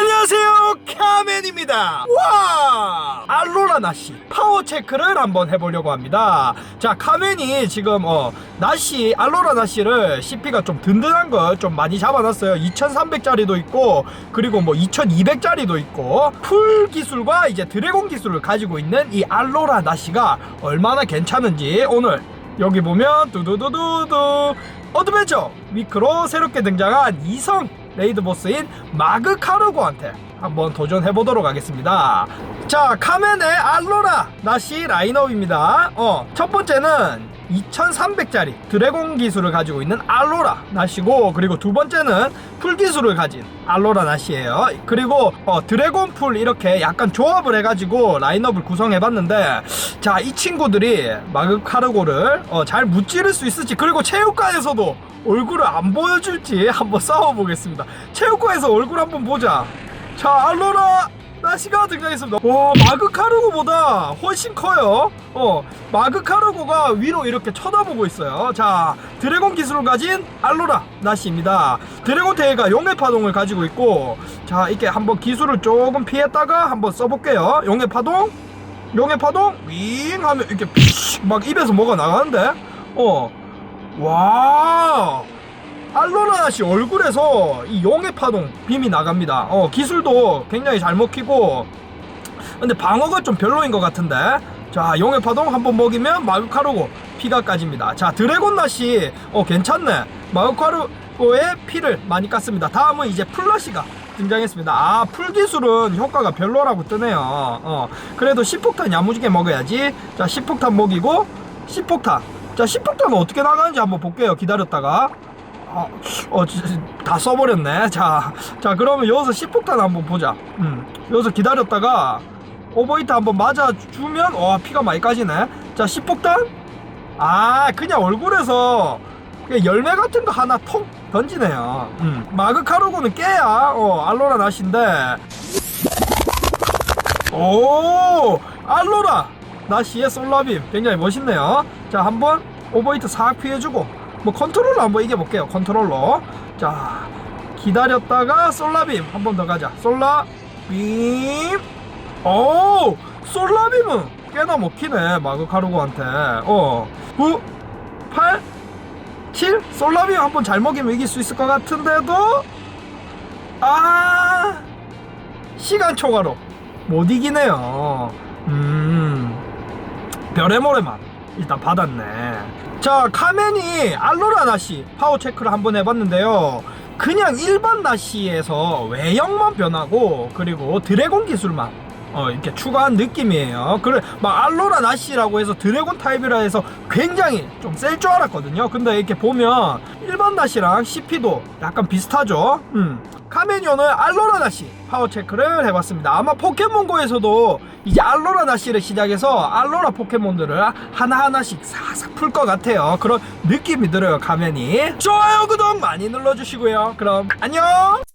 안녕하세요 카멘입니다. 와! 알로라 나시 파워 체크를 한번 해보려고 합니다. 자 카멘이 지금 어 나시 알로라 나시를 CP가 좀 든든한 걸 좀 많이 잡아놨어요. 2300짜리도 있고 그리고 뭐 2200짜리도 있고 풀 기술과 이제 드래곤 기술을 가지고 있는 이 알로라 나시가 얼마나 괜찮은지 오늘 여기 보면 두두두두두 어드벤처! 위크로 새롭게 등장한 이성 레이드 보스인 마그 카르고한테 한번 도전해 보도록 하겠습니다. 자, 카멘의 알로라 나시 라인업입니다. 어, 첫 번째는 2300짜리 드래곤 기술을 가지고 있는 알로라 나시고 그리고 두 번째는 풀 기술을 가진 알로라 나시예요. 그리고 어, 드래곤 풀 이렇게 약간 조합을 해가지고 라인업을 구성해봤는데 자 이 친구들이 마그 카르고를 어, 잘 무찌를 수 있을지 그리고 체육관에서도 얼굴을 안 보여줄지 한번 싸워보겠습니다. 체육관에서 얼굴 한번 보자. 자 알로라 나시가 등장했습니다. 와 마그 카르고보다 훨씬 커요. 어 마그 카르고가 위로 이렇게 쳐다보고 있어요. 자 드래곤 기술을 가진 알로라 나시입니다. 드래곤 테이가 용의 파동을 가지고 있고 자 이렇게 한번 기술을 조금 피했다가 한번 써볼게요. 용의 파동, 용의 파동, 윙 하면 이렇게 막 입에서 뭐가 나가는데 어 와. 알로라 씨 얼굴에서 이 용의 파동 빔이 나갑니다. 어, 기술도 굉장히 잘 먹히고 근데 방어가 좀 별로인 것 같은데 자 용의 파동 한번 먹이면 마그카루고 피가 까집니다. 자 드래곤 나시 어 괜찮네. 마그카루고의 피를 많이 깠습니다. 다음은 이제 플러시가 등장했습니다. 아, 풀 기술은 효과가 별로라고 뜨네요. 어, 그래도 10폭탄 야무지게 먹어야지. 자, 10폭탄 먹이고, 10폭탄. 자, 10폭탄은 어떻게 나가는지 한번 볼게요. 기다렸다가. 어, 어, 다 써버렸네. 자, 자, 그러면 여기서 10폭탄 한번 보자. 음, 여기서 기다렸다가 오버히트 한번 맞아주면, 와, 피가 많이 까지네. 자, 10폭탄? 아, 그냥 얼굴에서 그냥 열매 같은 거 하나 톡 던지네요. 음, 마그카르고는 깨야, 어, 알로라 나시인데. 오, 알로라 나시의 솔라빔 굉장히 멋있네요. 자, 한번 오버히트 싹 피해주고, 뭐 컨트롤러 한번 이겨볼게요. 컨트롤러. 자, 기다렸다가 솔라빔 한 번 더 가자. 솔라빔. 오, 솔라빔은 꽤나 먹히네. 마그카르고한테. 어, 9, 8, 7. 솔라빔 한 번 잘 먹이면 이길 수 있을 것 같은데도, 아, 시간 초과로 못 이기네요. 음, 별의 모래만 일단 받았네. 자, 카멘이 알로라 나시 파워 체크를 한번 해봤는데요. 그냥 일반 나시에서 외형만 변하고 그리고 드래곤 기술만 어, 이렇게 추가한 느낌이에요. 그래, 막 알로라 나시라고 해서 드래곤 타입이라 해서 굉장히 좀 셀 줄 알았거든요. 근데 이렇게 보면 일반 나시랑 CP도 약간 비슷하죠. 음. 카메니온을 알로라 나시 파워 체크를 해봤습니다. 아마 포켓몬고에서도 이제 알로라 나시를 시작해서 알로라 포켓몬들을 하나하나씩 싹싹 풀 것 같아요. 그런 느낌이 들어요, 가면이. 좋아요, 구독 많이 눌러주시고요. 그럼 안녕!